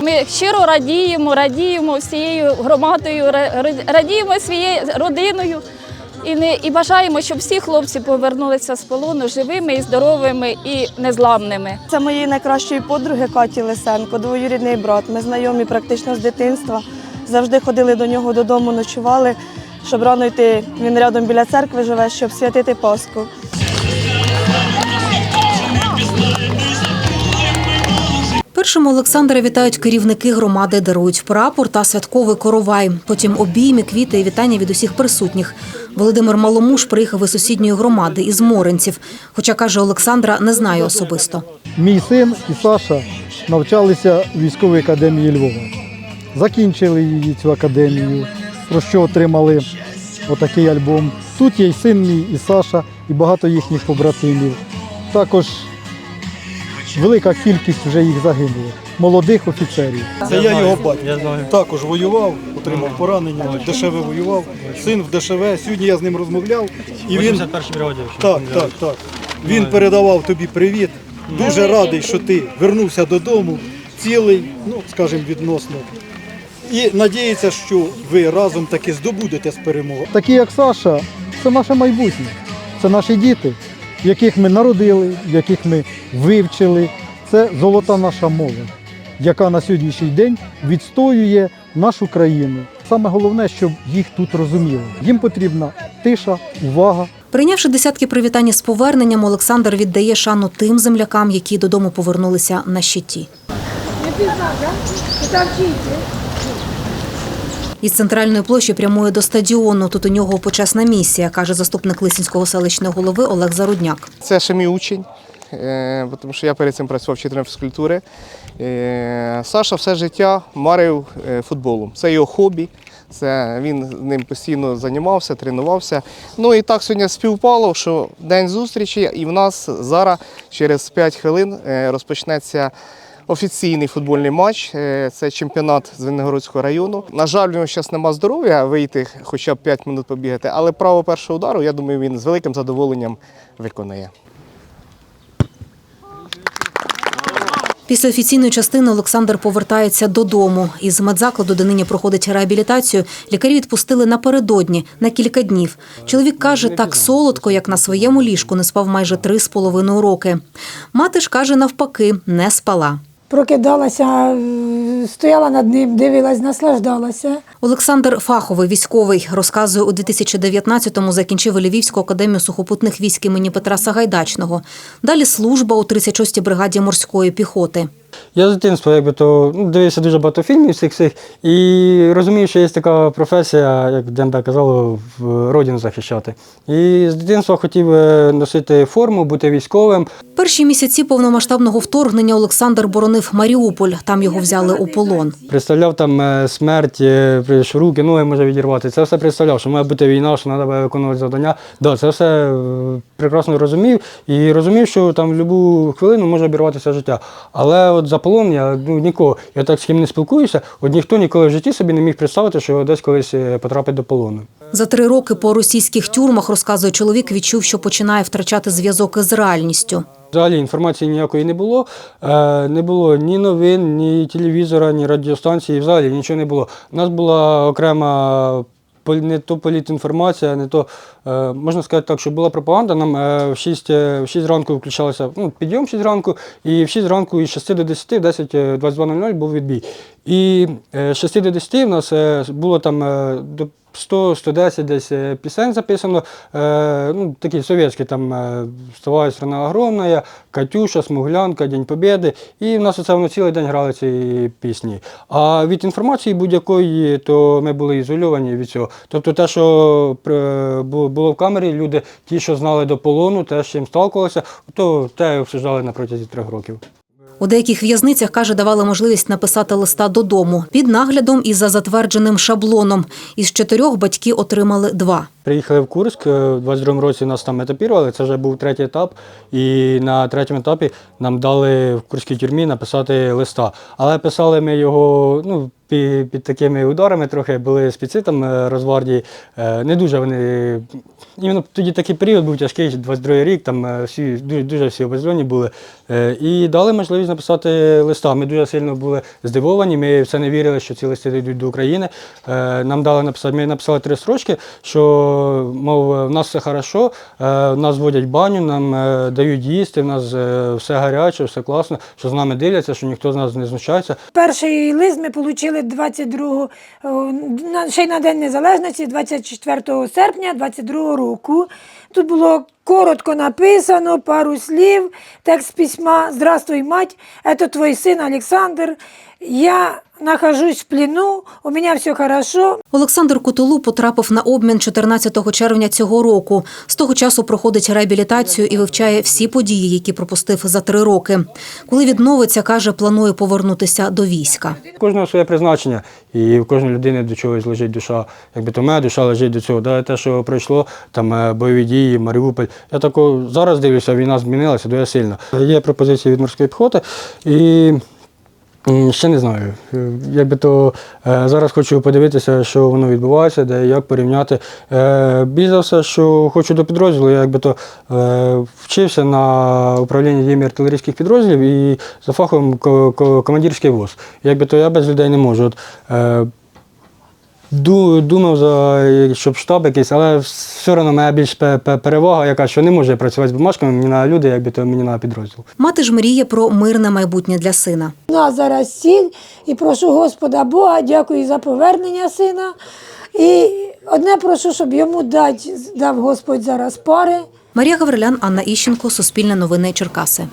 Ми щиро радіємо, радіємо всією громадою, радіємо своєю родиною і, не, і бажаємо, щоб всі хлопці повернулися з полону живими і здоровими і незламними. Це моєї найкращої подруги Каті Лисенко, двоюрідний брат. Ми знайомі практично з дитинства. Завжди ходили до нього додому, ночували, щоб рано йти. Він рядом біля церкви живе, щоб святити Пасху. Першому Олександра вітають керівники громади, дарують прапор та святковий коровай. Потім обійми, квіти і вітання від усіх присутніх. Володимир Маломуш приїхав із сусідньої громади із Моринців. Хоча каже, Олександра не знає особисто. Мій син і Саша навчалися в військовій академії Львова. Закінчили її цю академію, про що отримали отакий альбом. Тут є і син мій, і Саша, і багато їхніх побратимів. Також велика кількість вже їх загинуло, молодих офіцерів. Це я його батько. Також воював, отримав поранення, в ДШВ воював, син в ДШВ. Сьогодні я з ним розмовляв. І він, так, так, так. Він передавав тобі привіт. Дуже радий, що ти вернувся додому, цілий, ну, скажімо, відносно. І надіється, що ви разом таки здобудете з перемогою. Такі як Саша, це наше майбутнє, це наші діти, яких ми народили, яких ми вивчили. Це золота наша молодь, яка на сьогоднішній день відстоює нашу країну. Саме головне, щоб їх тут розуміли. Їм потрібна тиша, увага, Прийнявши десятки привітань з поверненням, Олександр віддає шану тим землякам, які додому повернулися на щиті. Із центральної площі прямує до стадіону. Тут у нього почесна місія, каже заступник Лисінського селищного голови Олег Зарудняк. Це ще мій учень, е, тому що я перед цим працював вчителем фізкультури. Е, Саша все життя марив е, футболом. Це його хобі. Це він ним постійно займався, тренувався. Ну і так сьогодні співпало, що день зустрічі, і в нас зараз через 5 хвилин розпочнеться офіційний футбольний матч. Е, Це чемпіонат з Звенигородського району. На жаль, у нього зараз немає здоров'я вийти хоча б 5 минут побігати, але право першого удару, я думаю, він з великим задоволенням виконає. Після офіційної частини Олександр повертається додому. Із медзакладу, де нині проходить реабілітацію, лікарі відпустили напередодні на кілька днів. Чоловік каже, так солодко, як на своєму ліжку, не спав майже три з половиною роки. Мати ж каже, навпаки, не спала. Прокидалася, е, стояла над ним, дивилась, наслаждалася. Олександр Фаховий, військовий, розказує, у 2019-му закінчив Львівську академію сухопутних військ імені Петра Сагайдачного. Далі служба у 36-й бригаді морської піхоти. Я з дитинства якби то ну, дивився дуже багато фільмів всіх цих і розумів, що є така професія, як ДНБ казало, в родину захищати. І з дитинства хотів е, носити форму, бути військовим. Перші місяці повномасштабного вторгнення Олександр боронив Маріуполь. Там його взяли у полон. Представляв там е, смерть, е, що руки, ноги може відірвати. Це все представляв, що має бути війна, що треба виконувати завдання. Да, це все прекрасно розумів і розумів, що там в будь-яку хвилину може обірватися життя. Але от за полон я ну, нікого, я так з ким не спілкуюся, от ніхто ніколи в житті собі не міг представити, що десь колись е, потрапить до полону. За три роки по російських тюрмах, розказує чоловік, відчув, що починає втрачати зв'язок із реальністю. Взагалі інформації ніякої не було. Е, не було ні новин, ні телевізора, ні радіостанції. Взагалі нічого не було. У нас була окрема не то політінформація, не то е, можна сказати так, що була пропаганда. Нам е, в 6, е, в 6 ранку включалося ну, підйом в 6 ранку, і в 6 ранку із 6 до 10, 10, е, 22.00 був відбій. І е, з 6 до 10 в нас е, було там е, до 100-110 десь е, пісень записано, е, ну, такі совєтські, там е, «Вставай, страна огромна», Катюша, Смуглянка, День Побєди. І в нас оце воно цілий день грали ці пісні. А від інформації будь-якої, то ми були ізольовані від цього. Тобто те, що е, було в камері, люди, ті, що знали до полону, те, з чим сталкувалися, то те обсуждали на протязі трьох років. У деяких в'язницях, каже, давали можливість написати листа додому під наглядом і за затвердженим шаблоном. Із чотирьох батьки отримали два. Приїхали в Курськ, е, в 22-му році нас там етапірували, це вже був третій етап, і на третьому етапі нам дали в курській тюрмі написати листа. Але писали ми його ну, під, під такими ударами, трохи були спеці там е, Е, Не дуже вони. Іменно тоді такий період був тяжкий, 22 рік, там е, всі дуже, дуже всі обезльоні були. І дали можливість написати листа. Ми дуже сильно були здивовані. Ми все не вірили, що ці листи дійдуть до України. Нам дали написати, ми написали три строчки, що мов в нас все хорошо, е, нас водять баню, нам е, дають їсти, в нас е, все гаряче, все класно, що з нами дивляться, що ніхто з нас не знущається. Перший лист ми отримали 22, о, ще й на День Незалежності, 24 серпня 22 року. Тут було коротко написано, пару слів, текст письма «Здравствуй, мать, это твой сын Александр, я нахожусь в плену, у меня все хорошо, Олександр Кутулу потрапив на обмін 14 червня цього року. З того часу проходить реабілітацію і вивчає всі події, які пропустив за три роки. Коли відновиться, каже, планує повернутися до війська. Кожного своє призначення, і в кожної людини до чогось лежить душа. Якби то моя душа лежить до цього. Да, те, що пройшло, там е, бойові дії, Маріуполь. Я тако зараз дивлюся, війна змінилася дуже сильно. Є пропозиції від морської піхоти і. Ще не знаю. Якби то е, зараз хочу подивитися, що воно відбувається, де як порівняти. Е, більш за все, що хочу до підрозділу, я якби то е, вчився на управлінні діями артилерійських підрозділів і за фахом ко- ко- командирський ВОЗ. Якби то я без людей не можу. От, думав, щоб штаб якийсь, але все одно моя більш пе- пе- перевага, яка що не може працювати з бумажками, мені на люди, якби то мені на підрозділ. Мати ж мріє про мирне майбутнє для сина. У нас зараз ціль і прошу Господа Бога, дякую за повернення сина. І одне прошу, щоб йому дать, дав Господь зараз пари. Марія Гаврилян, Анна Іщенко, Суспільне новини Черкаси.